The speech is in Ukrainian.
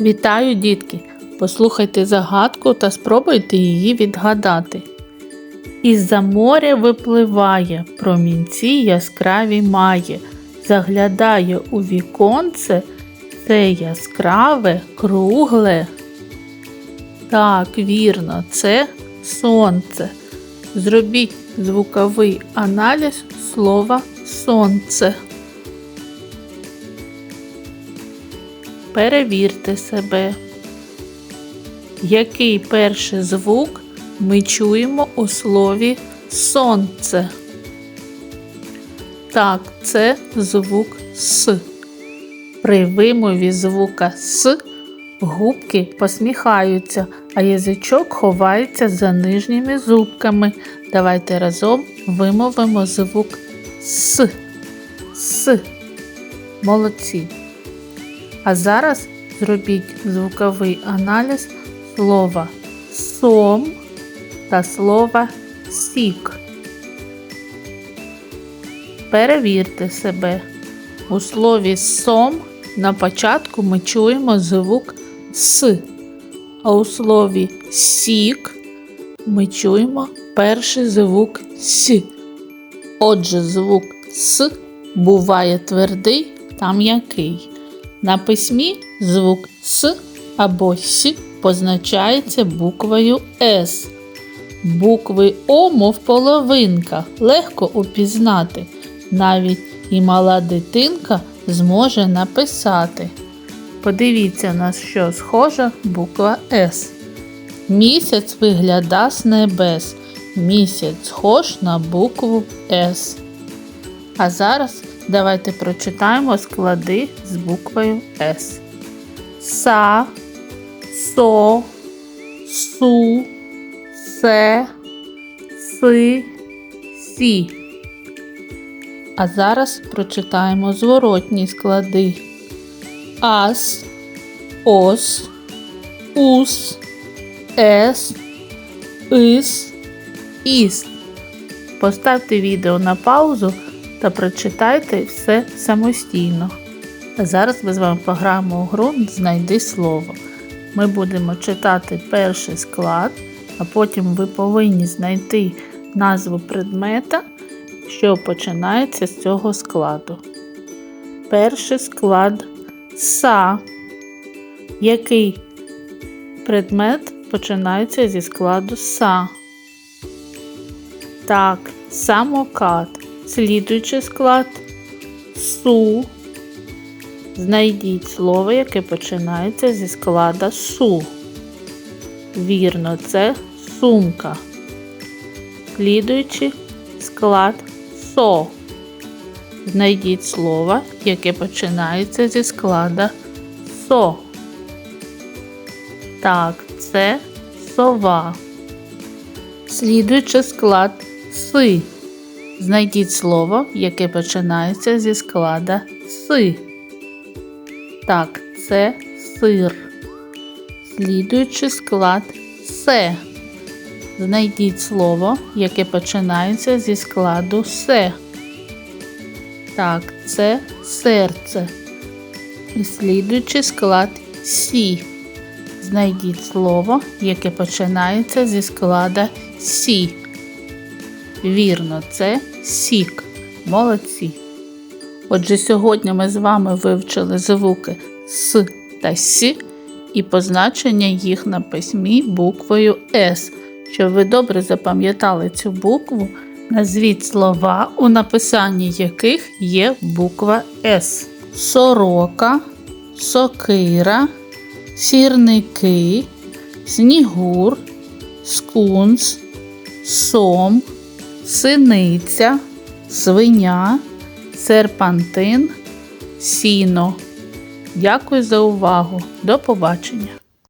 Вітаю, дітки! Послухайте загадку та спробуйте її відгадати. Із-за моря випливає, промінці яскраві має, заглядає у віконце, це яскраве, кругле. Так, вірно, це сонце. Зробіть звуковий аналіз слова сонце. Перевірте себе. Який перший звук ми чуємо у слові сонце? Так, це звук С. При вимові звука С губки посміхаються, а язичок ховається за нижніми зубками. Давайте разом вимовимо звук С. С. Молодці. А зараз зробіть звуковий аналіз слова сом та слова сік. Перевірте себе. У слові сом на початку ми чуємо звук С, а у слові сік ми чуємо перший звук С. Отже, звук С буває твердий та м'який. На письмі звук С або С позначається буквою С. Букви О, мов половинка, легко упізнати. Навіть і мала дитинка зможе написати. Подивіться, на що схожа буква С. Місяць вигляда з небес. Місяць схож на букву С. А зараз давайте прочитаємо склади з буквою С. Са, со, су, се, си, сі. А зараз прочитаємо зворотні склади. Ас, ос, ус, ес, ис, іс. Поставте відео на паузу та прочитайте все самостійно. А зараз ми з вами пограємо у гру Знайди слово. Ми будемо читати перший склад, а потім ви повинні знайти назву предмета, що починається з цього складу. Перший склад са. Який предмет починається зі складу са? Так, самокат. Слідуючий склад су. Знайдіть слово, яке починається зі склада су. Вірно, це сумка. Слідуючий склад со. Знайдіть слово, яке починається зі склада со. Так, це сова. Слідуючий склад си. Знайдіть слово, яке починається зі склада си. Так, це сир. Слідуючий склад се. Знайдіть слово, яке починається зі складу се. Так, це серце. І склад сі. Знайдіть слово, яке починається зі склада сі. Вірно, це сік. Молодці. Отже, сьогодні ми з вами вивчили звуки С та С і позначення їх на письмі буквою С. Щоб ви добре запам'ятали цю букву, назвіть слова, у написанні яких є буква С. Сорока, сокира, сірники, снігур, скунс, сом, синиця, свиня, серпантин, сіно. Дякую за увагу. До побачення!